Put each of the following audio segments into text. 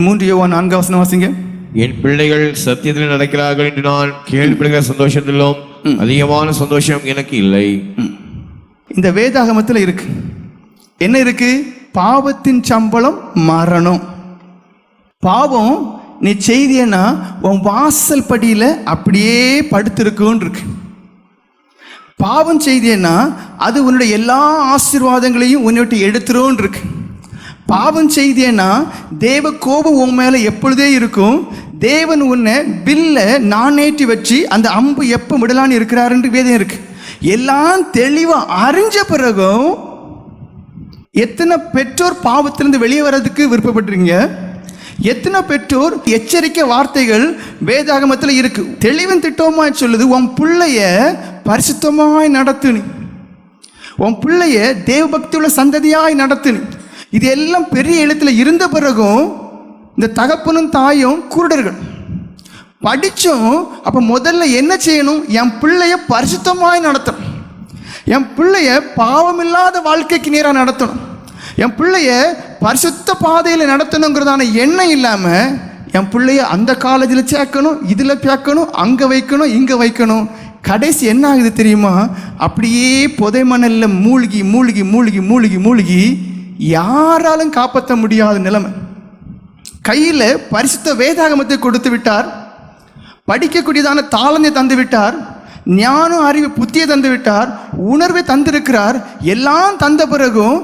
மூன்று யோவான் நான்கு வசனம் வாசிங்க என் பிள்ளைகள் சத்தியத்தில் நடக்கிறார்கள் என்று நான் கேள்விப்படுகிற சந்தோஷத்திலும் அதிகமான சந்தோஷம் எனக்கு இல்லை. இந்த வேதாகமத்தில் இருக்கு. என்ன இருக்கு? பாவத்தின் சம்பளம் மரணம். பாவம் நீ செய்தியன்னா உன் வாசல் படியில அப்படியே படுத்திருக்குன்னு இருக்கு பாவம் செய்தியன்னா அது உன்னுடைய எல்லா ஆசீர்வாதங்களையும் உன்னை விட்டு எடுத்துரும் இருக்கு பாவம் செய்தேன்னா தேவ கோபம் உன் மேலே எப்பொழுதே இருக்கும். தேவன் உன்னை பில்ல நானேற்றி வச்சு அந்த அம்பு எப்போ விடலான்னு இருக்கிறாருன்ற வேதம் இருக்கு. எல்லாம் தெளிவாக அறிஞ்ச பிறகும் எத்தனை பெற்றோர் பாவத்திலிருந்து வெளியே வர்றதுக்கு விருப்பப்படுறீங்க எத்தனை பெற்றோர் எச்சரிக்கை வார்த்தைகள் வேதாகமத்தில் இருக்கு. தெளிவன் திட்டமாய் சொல்லுது உன் பிள்ளைய பரிசுத்தமாய் நடத்துனி. உன் பிள்ளைய தேவ உள்ள சந்ததியாய் நடத்துனி. இது எல்லாம் பெரிய எழுத்தில் இருந்த பிறகும் இந்த தகப்பனும் தாயும் குருடர்கள். படித்தோம் அப்போ முதல்ல என்ன செய்யணும்? என் பிள்ளைய பரிசுத்தமாய் நடத்தணும். என் பிள்ளைய பாவமில்லாத வாழ்க்கைக்கு நேராக நடத்தணும். என் பிள்ளைய பரிசுத்த பாதையில் நடத்தணுங்கிறதான எண்ணம் இல்லாமல் என் பிள்ளைய அந்த காலேஜில் சேர்க்கணும் இதில் சேர்க்கணும் அங்கே வைக்கணும் இங்கே வைக்கணும். கடைசி என்ன ஆகுது தெரியுமா? அப்படியே புதை மணலில் மூழ்கி மூழ்கி மூழ்கி மூழ்கி மூழ்கி யாராலும் காப்பாற்ற முடியாத நிலைமை. கையில் பரிசுத்த வேதாகமத்தை கொடுத்து விட்டார். படிக்கக்கூடியதான தாளந்தை தந்து விட்டார். ஞானம் அறிவு புத்தியை தந்து விட்டார். உணர்வை தந்திருக்கிறார். எல்லாம் தந்த பிறகும்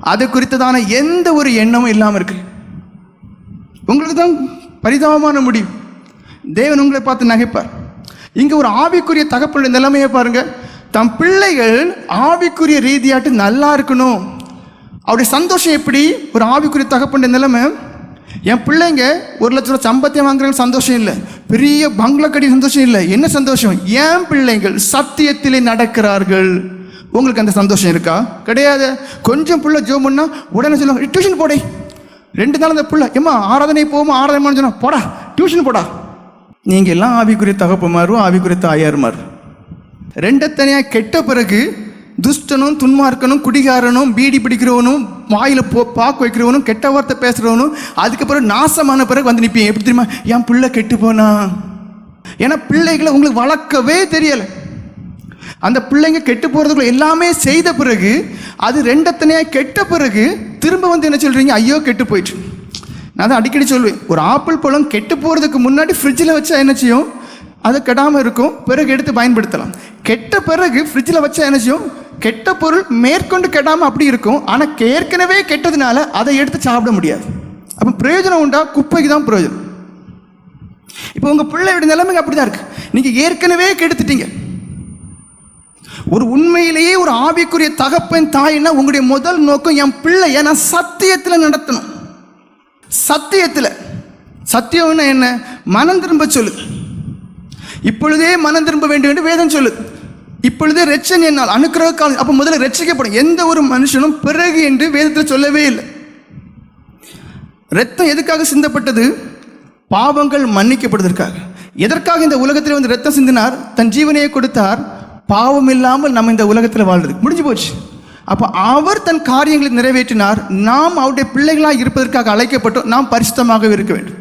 அது குறித்ததான எந்த ஒரு எண்ணமும் இல்லாமல் இருக்கு. உங்களுக்கு தான் பரிதாபமான முடிவு. தேவன் உங்களை பார்த்து நகைப்பார். இங்கே ஒரு ஆவிக்குரிய தகப்பனுடைய நிலைமையை பாருங்கள் தம் பிள்ளைகள் ஆவிக்குரிய ரீதியாட்டு நல்லா இருக்கணும். அவருடைய சந்தோஷம் எப்படி? ஒரு ஆவிக்குரிய தகப்பண்ட நிலைமை? என் பிள்ளைங்க ஒரு லட்ச ரூபா சம்பத்தியம் வாங்குறாங்க சந்தோஷம் இல்லை. பெரிய பங்களா கடி சந்தோஷம் இல்லை. என்ன சந்தோஷம்? என் பிள்ளைங்கள் சத்தியத்திலே நடக்கிறார்கள். உங்களுக்கு அந்த சந்தோஷம் இருக்கா? கிடையாது. கொஞ்சம் புள்ள ஜோ பண்ணா உடனே சொல்லுவாங்க டியூஷன் போடே. ரெண்டு நாள் அந்த புள்ள ஏம்மா ஆராதனை போமா ஆராதனை சொன்னா போடா டியூஷன் போடா. நீங்கள் எல்லாம் ஆவிக்குரிய தகப்பமாரும் ஆவிக்குரிய தாயாருமார். தனியாக கெட்ட பிறகு துஷ்டனும் துன்மார்க்கனும் குடிகாரனும் பீடி பிடிக்கிறவனும் வாயில் போ பாக்கு வைக்கிறவனும் கெட்ட வார்த்தை பேசுகிறவனும் அதுக்கப்புறம் நாசமான பிறகு வந்து நிற்பீங்க எப்படி தெரியுமா? என் பிள்ளை கெட்டு போனா? ஏன்னா பிள்ளைகளை உங்களுக்கு வளர்க்கவே தெரியலை. அந்த பிள்ளைங்க கெட்டு போகிறதுக்குள்ள எல்லாமே செய்த பிறகு அது ரெண்டத்தனையாக கெட்ட பிறகு திரும்ப வந்து என்ன சொல்கிறீங்க ஐயோ கெட்டு போயிட்டு. நான் தான் அடிக்கடி சொல்லுவேன் ஒரு ஆப்பிள் பழம் கெட்டு போகிறதுக்கு முன்னாடி ஃப்ரிட்ஜில் வச்சா என்ன செய்யும்? அது கெடாமல் இருக்கும். பிறகு எடுத்து பயன்படுத்தலாம். கெட்ட பிறகு ஃப்ரிட்ஜில் வச்சா என்ன செய்யும்? கெட்ட பொருள் மேற்கொண்டு கெடாமல் அப்படி இருக்கும். ஆனால் ஏற்கனவே கெட்டதுனால அதை எடுத்து சாப்பிட முடியாது. அப்போ பிரயோஜனம் உண்டா? குப்பைக்கு தான் பிரயோஜனம். இப்போ உங்கள் பிள்ளையோட நிலைமைக்கு அப்படி தான் இருக்கு. நீங்கள் ஏற்கனவே கெடுத்துட்டீங்க. ஒரு உண்மையிலேயே ஒரு ஆவிக்குரிய தகப்பன் தாயின்னா உங்களுடைய முதல் நோக்கம் என் பிள்ளைய நான் சத்தியத்தில் நடத்தணும். சத்தியத்தில். சத்தியம்னா என்ன? மனம் திரும்ப சொல்லு. இப்பொழுதே மனம் திரும்ப வேண்டும் என்று வேதம் சொல்லுது. இப்பொழுது ரெச்சன் என்னால் அனுக்கிரக காலம் அப்போ முதல்ல ரட்சிக்கப்படும். எந்த ஒரு மனுஷனும் பிறகு என்று வேதத்தில் சொல்லவே இல்லை. ரத்தம் எதுக்காக சிந்தப்பட்டது? பாவங்கள் மன்னிக்கப்படுவதற்காக. எதற்காக இந்த உலகத்தில் வந்து ரத்தம் சிந்தினார்? தன் ஜீவனையை கொடுத்தார். பாவம் இல்லாமல் நம்ம இந்த உலகத்தில் வாழ்றது முடிஞ்சு போச்சு. அப்போ அவர் தன் காரியங்களை நிறைவேற்றினார். நாம் அவருடைய பிள்ளைகளாக இருப்பதற்காக அழைக்கப்பட்டோம் நாம் பரிசுத்தமாகவே இருக்க வேண்டும்.